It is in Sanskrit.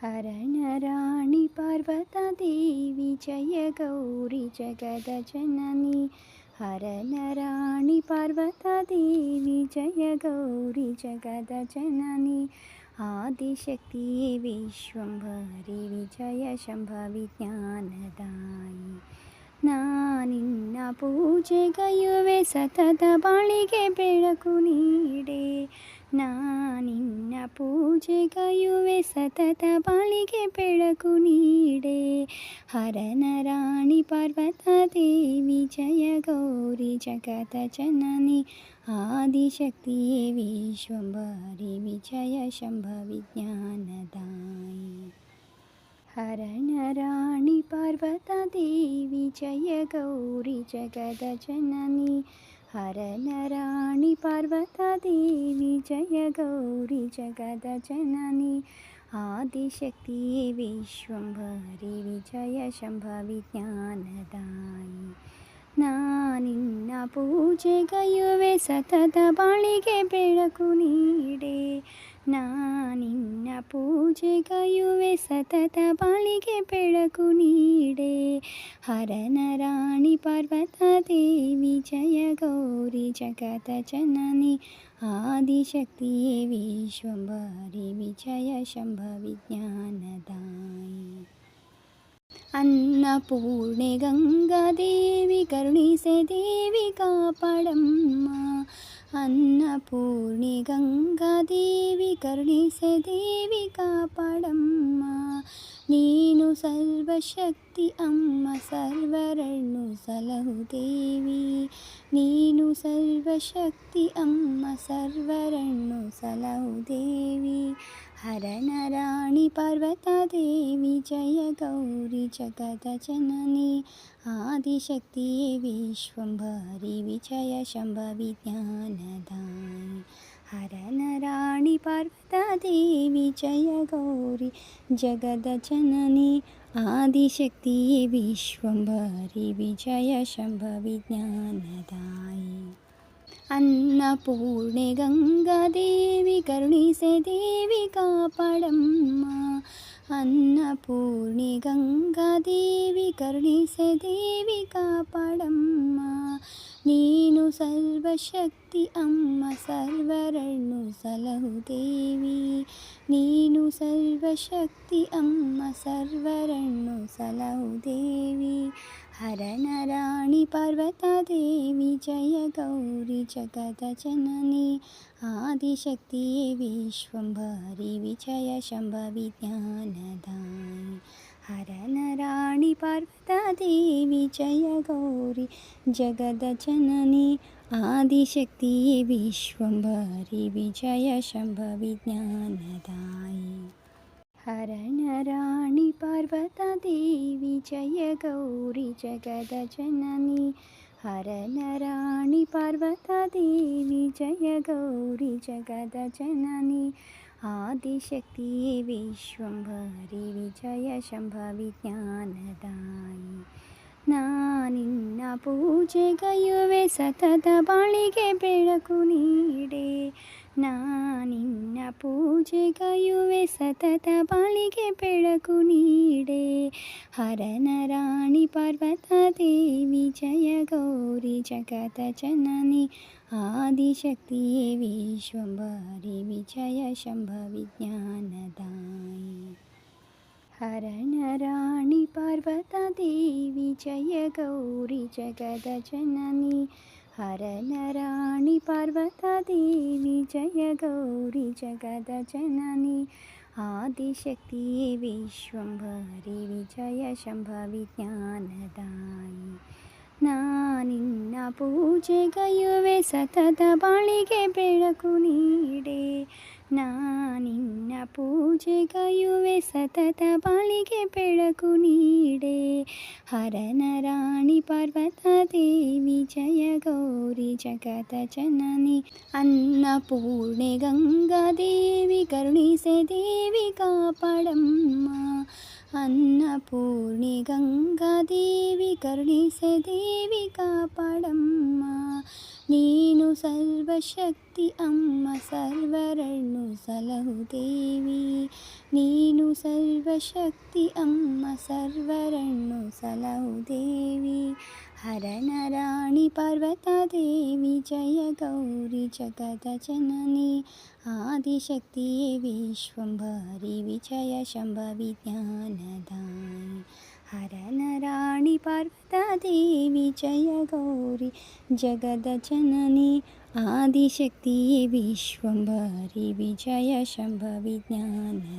हरणराणि पार्वतादेवी जय गौरि जगदजननी हरणराणि पार्वतादेवी जय गौरि जगदजननी आदिशक्तिये विश्वम्भरि विजय शम्भवि ज्ञानदायि ನಾ ನಿನ್ನ ಪೂಜೆಗೈಯುವೆ ಸತತ ಬಾಳಿಗೆ ಬೆಳಕು ನೀಡೆ पूजयु सतत पालिके पिळकुनीडे हरणी पार्वता देवी जय गौरी जगत जननी आदिशक्तिविश्वं भरि विजय शम्भविज्ञानदायी हरणी पार्वता ದೇವಿ ಜಯ ಗೌರಿ ಜಗದ ಜನನಿ. हरणराणि पार्वतादेवी जय गौरि जगदजननी आदिशक्तिये विश्वम्भरि विजय शम्भवि ज्ञानदायि ನಾ ನಿನ್ನ ಪೂಜೆಗೈಯುವೆ ಸತತ ಬಾಳಿಗೆ ಬೆಳಕು ನೀಡೆ ನಾ ನಿನ್ನ ಪೂಜೆಗೈಯುವೆ ಸತತ ಬಾಳಿಗೆ ಬೆಳಕು ನೀಡೆ ಹರನ ರಾಣಿ ಪಾರ್ವತ ದೇವಿ ಜಯ ಗೌರಿ ಜಗತ ಜನನಿ ಆದಿಶಕ್ತಿಯೇ ವಿಶ್ವಂಬರಿ ವಿಜಯ ಶಂಭ ವಿಜ್ಞಾನದಾಯಿ ಅನ್ನಪೂರ್ಣೆ ಗಂಗಾದೇವಿ ಕರುಣಿಸೆ ದೇವಿ ಕಾಪಾಡಮ್ಮ అన్నపూర్ణి గంగాదేవి కరుణిసే దేవి కాపాడమ్మా ನೀನು ಸರ್ವಶಕ್ತಿ ಅಮ್ಮ ಸರ್ವರನ್ನು ಸಲಹು ದೇವಿ ನೀನು ಸರ್ವಶಕ್ತಿ ಅಮ್ಮ ಸರ್ವರನ್ನು ಸಲಹು ದೇವಿ ಹರನರಾಣಿ ಪಾರ್ವತಾದೇವಿ ಜಯ ಗೌರಿ ಜಗದ ಜನನಿ ಆದಿಶಕ್ತಿಯೇ ವಿಶ್ವಂಭರಿ ವಿಜಯ హరనరాణి పార్వతాదేవి జయ గౌరి జగద జనని ఆదిశక్తి విశ్వంభరి విజయ శంభ విజ్ఞానదాయి అన్నపూర్ణి గంగాదేవి కరుణిసే దేవి కాపాడమ్మా అన్నపూర్ణి గంగాదేవి కరుణిసే దేవి కాపాడమ్మ ಸರ್ವಶಕ್ತಿ ಅಮ್ಮ ಸರ್ವರನ್ನು ಸಲಹು ದೇವಿ ನೀನು ಸರ್ವಶಕ್ತಿ ಅಮ್ಮ ಸರ್ವರನ್ನು ಸಲಹು ದೇವಿ ಹರನ ರಾಣಿ ಪಾರ್ವತಾದೇವಿ ಜಯ ಗೌರಿ ಜಗದ ಜನನಿ ಆದಿಶಕ್ತಿಯೇ ವಿಶ್ವಂಭರಿ ವಿಜಯ ಶಂಭ ವಿಜ್ಞಾನದಾಯಿ हरनराणि पार्वतादेवी रा जय गौरी। जगदजननी आदिशक्ति विश्वम्भरि विजय शम्भविज्ञानदायी हर न रा पार्वता देवी जय गौरी जगद जननी। हर जय गौरी जगद आदिशक्तिये विश्वम्भरि विजय शम्भवि ज्ञानदायि ನಾ ನಿನ್ನ ಪೂಜೆಗೈಯುವೆ ಸತತ ಬಾಳಿಗೆ ಬೆಳಕು ನೀಡೆ ನಾ ನಿನ್ನ ಪೂಜೆಗೈಯುವೆ ಸತತ ಬಾಳಿಗೆ ಬೆಳಕು ನೀಡೆ ಹರನ ರಾಣಿ ಪಾರ್ವತ ದೇವಿ ಜಯ ಗೌರಿ ಜಗತ ಜನನಿ ಆದಿಶಕ್ತಿಯೇ ವಿಶ್ವಂಬರಿ ವಿಜಯ ಶಂಭ ವಿಜ್ಞಾನದಾಯಿ हरणराणि पार्वतादेवी जय गौरि जगदजननी हरणराणि पार्वतादेवी जय गौरि जगदजननी आदिशक्तिये विश्वम्भरि विजय शम्भ विज्ञानदायि ನಾ ನಿನ್ನ ಪೂಜೆಗೈಯುವೆ ಸತತ ಬಾಳಿಗೆ ಬೆಳಕು ನೀಡೆ ನಾ ನಿನ್ನ ಪೂಜೆಗೈಯುವೆ ಸತತ ಬಾಳಿಗೆ ಬೆಳಕು ನೀಡೆ ಹರನ ರಾಣಿ ಪಾರ್ವತ ದೇವಿ ಜಯ ಗೌರಿ ಜಗತ ಜನನಿ ಅನ್ನಪೂರ್ಣೆ ಗಂಗಾದೇವಿ ಕರುಣಿಸೆ ದೇವಿ ಕಾಪಾಡಮ್ಮ ಅನ್ನಪೂರ್ಣೆ ಗಂಗಾದೇವಿ ಕರುಣಿಸೆ ದೇವಿ ಕಾಪಾಡಮ್ಮ అన్నపూర్ణి గంగాదేవి కరుణిసే దేవి కాపాడమ్మ నేను సర్వశక్తి అమ్మ సర్వరణు సలహు దేవి. నేను సర్వశక్తి అమ్మ సర్వరణు సలహు దేవి. हरणराणि पार्वतादेवी जय गौरी जगदजननी आदिशक्ति विश्वम्भरि विजय शम्भविज्ञानदायि हरणराणि पार्वतादेवी जय गौरी जगदजननी आदिशक्ति विश्वम्भरि विजय शम्भविज्ञानदायि